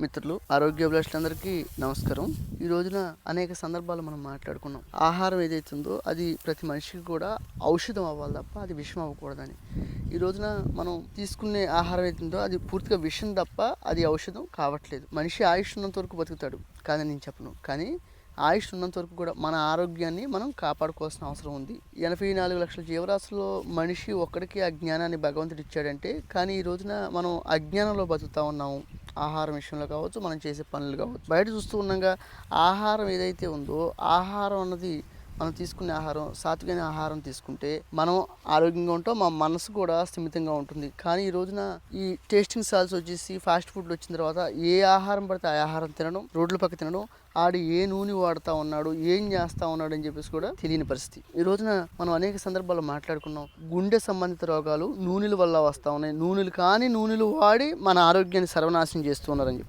మిత్రులు ఆరోగ్య అభిలాషులందరికీ నమస్కారం. ఈ రోజున అనేక సందర్భాలు మనం మాట్లాడుకున్నాం. ఆహారం ఏదైతే ఉందో అది ప్రతి మనిషికి కూడా ఔషధం అవ్వాలి తప్ప అది విషం అవ్వకూడదని. ఈ రోజున మనం తీసుకునే ఆహారం ఏదైతే ఉందో అది పూర్తిగా విషం తప్ప అది ఔషధం కావట్లేదు. మనిషి ఆయుష్ ఉన్నంత వరకు బతుకుతాడు. కాదని నేను చెప్పను. కానీ ఆయుష్ ఉన్నంత వరకు కూడా మన ఆరోగ్యాన్ని మనం కాపాడుకోవాల్సిన అవసరం ఉంది. ఎనభై నాలుగు లక్షల జీవరాశుల్లో మనిషి ఒక్కడికి ఆ జ్ఞానాన్ని భగవంతుడు ఇచ్చాడంటే కానీ ఈ రోజున మనం అజ్ఞానంలో బతుకుతా ఉన్నాము. ఆహారం విషయంలో కావచ్చు మనం చేసే పనులు కావచ్చు. బయట చూస్తూ ఉన్నాగా ఆహారం ఏదైతే ఉందో ఆహారం అన్నది మనం తీసుకునే ఆహారం సాత్వికమైన ఆహారం తీసుకుంటే మనం ఆరోగ్యంగా ఉంటాం మా మనసు కూడా స్థిమితంగా ఉంటుంది. కానీ ఈ రోజున ఈ టేస్టింగ్ సాల్స్ వచ్చేసి ఫాస్ట్ ఫుడ్ వచ్చిన తర్వాత ఏ ఆహారం పడితే ఆ ఆహారం తినడం రోడ్ల పక్క తినడం ఆడు ఏ నూనె వాడుతూ ఉన్నాడు ఏం చేస్తూ ఉన్నాడు అని చెప్పేసి కూడా తెలియని పరిస్థితి. ఈ రోజున మనం అనేక సందర్భాల్లో మాట్లాడుకున్నాం. గుండె సంబంధిత రోగాలు నూనెల వల్ల వస్తూ ఉన్నాయి. నూనెలు కానీ నూనెలు వాడి మన ఆరోగ్యాన్ని సర్వనాశనం చేస్తూ ఉన్నారని చెప్పి.